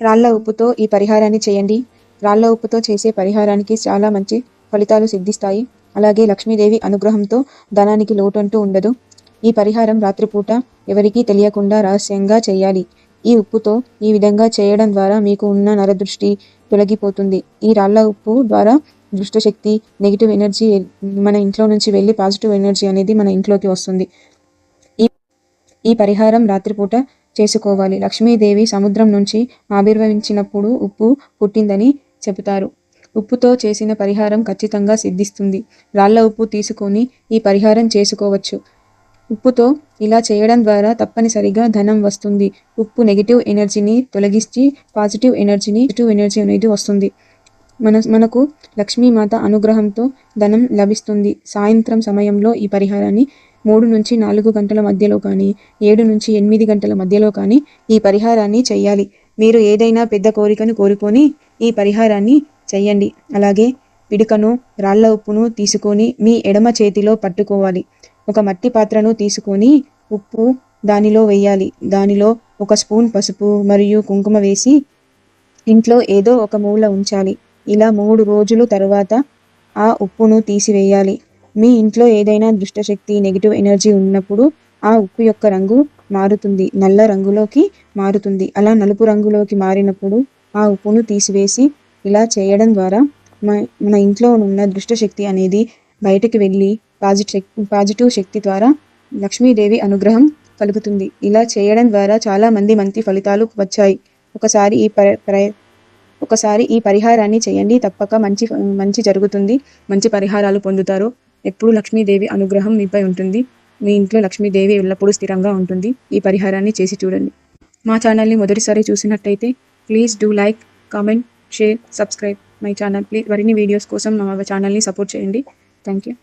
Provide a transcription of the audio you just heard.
రాళ్ళ ఉప్పుతో ఈ పరిహారాన్ని చేయండి. రాళ్ళ ఉప్పుతో చేసే పరిహారానికి చాలా మంచి ఫలితాలు సిద్ధిస్తాయి. అలాగే లక్ష్మీదేవి అనుగ్రహంతో ధనానికి లోటంటూ ఉండదు. ఈ పరిహారం రాత్రిపూట ఎవరికీ తెలియకుండా రహస్యంగా చేయాలి. ఈ ఉప్పుతో ఈ విధంగా చేయడం ద్వారా మీకు ఉన్న నరదృష్టి తొలగిపోతుంది. ఈ రాళ్ళ ఉప్పు ద్వారా దుష్టశక్తి నెగిటివ్ ఎనర్జీ మన ఇంట్లో నుంచి వెళ్ళి పాజిటివ్ ఎనర్జీ అనేది మన ఇంట్లోకి వస్తుంది. ఈ ఈ పరిహారం రాత్రిపూట చేసుకోవాలి. లక్ష్మీదేవి సముద్రం నుంచి ఆవిర్భవించినప్పుడు ఉప్పు పుట్టిందని చెబుతారు. ఉప్పుతో చేసిన పరిహారం ఖచ్చితంగా సిద్ధిస్తుంది. రాళ్ళ ఉప్పు తీసుకొని ఈ పరిహారం చేసుకోవచ్చు. ఉప్పుతో ఇలా చేయడం ద్వారా తప్పనిసరిగా ధనం వస్తుంది. ఉప్పు నెగిటివ్ ఎనర్జీని తొలగించి పాజిటివ్ ఎనర్జీని నెగిటివ్ ఎనర్జీ అనేది వస్తుంది. మన మనకు లక్ష్మీమాత అనుగ్రహంతో ధనం లభిస్తుంది. సాయంత్రం సమయంలో ఈ పరిహారాన్ని మూడు నుంచి నాలుగు గంటల మధ్యలో కానీ ఏడు నుంచి ఎనిమిది గంటల మధ్యలో కానీ ఈ పరిహారాన్ని చేయాలి మీరు ఏదైనా పెద్ద కోరికను కోరుకొని ఈ పరిహారాన్ని చెయ్యండి. అలాగే పిడికను రాళ్ళ ఉప్పును తీసుకొని మీ ఎడమ చేతిలో పట్టుకోవాలి. ఒక మట్టి పాత్రను తీసుకొని ఉప్పు దానిలో వేయాలి. దానిలో ఒక స్పూన్ పసుపు మరియు కుంకుమ వేసి ఇంట్లో ఏదో ఒక మూల ఉంచాలి. ఇలా మూడు రోజులు తర్వాత ఆ ఉప్పును తీసివేయాలి. మీ ఇంట్లో ఏదైనా దుష్టశక్తి నెగిటివ్ ఎనర్జీ ఉన్నప్పుడు ఆ ఉప్పు యొక్క రంగు మారుతుంది. నల్ల రంగులోకి మారుతుంది. అలా నలుపు రంగులోకి మారినప్పుడు ఆ ఉప్పును తీసివేసి ఇలా చేయడం ద్వారా మన ఇంట్లో ఉన్న దుష్టశక్తి అనేది బయటకు వెళ్ళి పాజిటివ్ పాజిటివ్ శక్తి ద్వారా లక్ష్మీదేవి అనుగ్రహం కలుగుతుంది. ఇలా చేయడం ద్వారా చాలామంది మంచి ఫలితాలు వచ్చాయి. ఒకసారి ఈ ప్ర ఒకసారి ఈ పరిహారాన్ని చేయండి. తప్పక మంచి మంచి జరుగుతుంది. మంచి పరిహారాలు పొందుతారు. ఎప్పుడు లక్ష్మీదేవి అనుగ్రహం మీపై ఉంటుంది. మీ ఇంట్లో లక్ష్మీదేవి ఎల్లప్పుడూ స్థిరంగా ఉంటుంది. ఈ పరిహారాన్ని చేసి చూడండి. మా ఛానల్ని మొదటిసారి చూసినట్టయితే please do like comment share subscribe my channel. Please మరిన్ని వీడియోస్ కోసం మా ఛానల్ని సపోర్ట్ చేయండి. Thank you.